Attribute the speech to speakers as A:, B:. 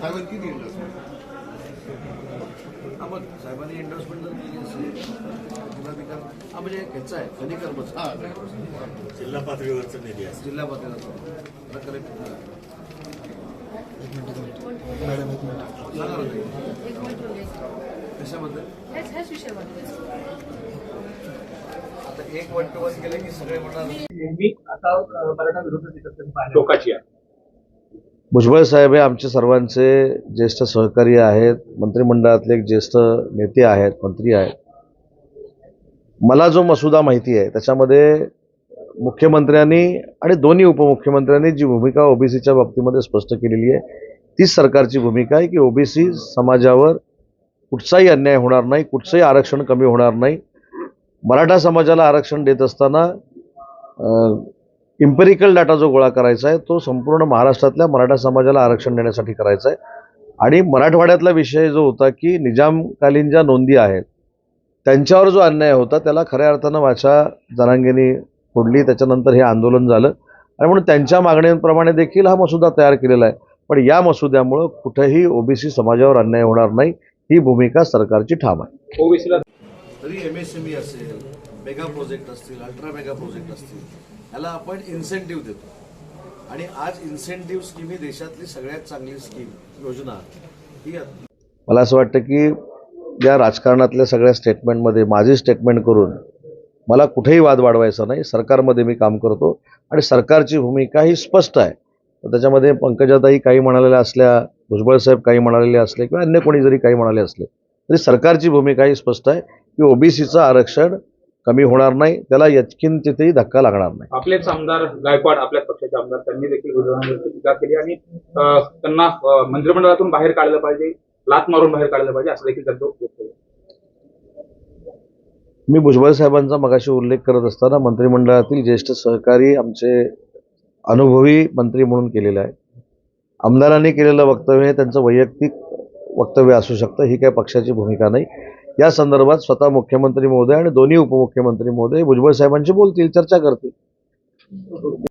A: साहेबांनी किती इंडस्ट्री
B: मग साहेबांनी एंडोर्समेंट जर केली असेल जिल्हाधिकार हा म्हणजे ह्याचा आहे
A: हा
C: जिल्हा पातळीवरचा निधी आहे.
B: जिल्हा पातळीवर कलेक्टर सांगा ना ताई.
D: एक मिनिट.
B: कशाबद्दल एक वन टू वन केलं की सगळे म्हणणार
E: आता मराठा विरोधी दिसत टोकाची आहे.
B: भुजबळ साहेब हे आमचे सर्वांचे ज्येष्ठ सहकारी आहेत मंत्रिमंडळातले एक ज्येष्ठ नेते आहेत मंत्री आहेत. मला जो मसुदा माहिती आहे त्याच्यामध्ये मुख्यमंत्र्यांनी आणि दोन्ही उपमुख्यमंत्र्यांनी जी भूमिका ओबीसीच्या बाबतीमध्ये स्पष्ट केलेली आहे तीच सरकारची भूमिका आहे की ओबीसी समाजावर कुठचाही अन्याय होणार नाही कुठचंही आरक्षण कमी होणार नाही. मराठा समाजाला आरक्षण देत असताना इम्पेरिकल डाटा जो गोळा करायचा आहे तो संपूर्ण महाराष्ट्रातल्या मराठा समाजाला आरक्षण देण्यासाठी करायचा आहे. आणि मराठवाड्यातला विषय जो होता की निजामकालीन ज्या नोंदी आहेत त्यांच्यावर जो अन्याय होता त्याला खऱ्या अर्थानं वाचा जनांगेनी फोडली. त्याच्यानंतर हे आंदोलन झालं. आणि म्हणून त्यांच्या मागण्यांप्रमाणे देखील हा मसुदा तयार केलेला आहे. पण या मसुद्यामुळं कुठेही ओबीसी समाजावर अन्याय होणार नाही. ही भूमिका सरकारची ठाम आहे.
E: ओबीसीला
B: तरी एम एस एम ई असेल मेगा प्रोजेक्ट असतील अल्ट्रा मेगा प्रोजेक्ट असतील याला आपण इन्सेंटिव्ह देतो. आणि आज इन्सेंटिव्ह स्कीम ही देशातली सगळ्यात चांगली स्कीम योजना. ही मला असं वाटतं की या राजकारणातल्या सगळ्या स्टेटमेंटमध्ये माझी स्टेटमेंट करून मला कुठेही वाद वाढवायचा नाही. सरकारमध्ये मी काम करतो आणि सरकारची भूमिका ही स्पष्ट आहे. त्याच्यामध्ये पंकजाताई काही म्हणालेल्या असल्या भुजबळ साहेब काही म्हणालेले असले किंवा अन्य कोणी जरी काही म्हणाले असले तरी सरकारची भूमिका ही स्पष्ट आहे की ओबीसीचं आरक्षण कमी होणार नाही त्याला यत्किन तिथेही धक्का लागणार नाही.
E: आपलेच आमदार गायकवाड आपल्याच पक्षाचे आमदार त्यांनी देखील गुजरातवरती टीका केली आणि त्यांना मंत्रिमंडळातून बाहेर काढलं पाहिजे लात मारून बाहेर काढलं पाहिजे असं देखील त्यांचं.
B: मी भुजबळ साहेबांचा मगाशी उल्लेख करत असताना मंत्रिमंडळातील ज्येष्ठ सहकारी आमचे अनुभवी मंत्री म्हणून केलेलं आहे. आमदारांनी केलेलं वक्तव्य हे त्यांचं वैयक्तिक वक्तव्य असू शकतं ही काही पक्षाची भूमिका नाही. या संदर्भात स्वतः मुख्यमंत्री महोदय आणि दोन्ही उपमुख्यमंत्री महोदय भुजबळ साहेबांशी बोलतील चर्चा करतील.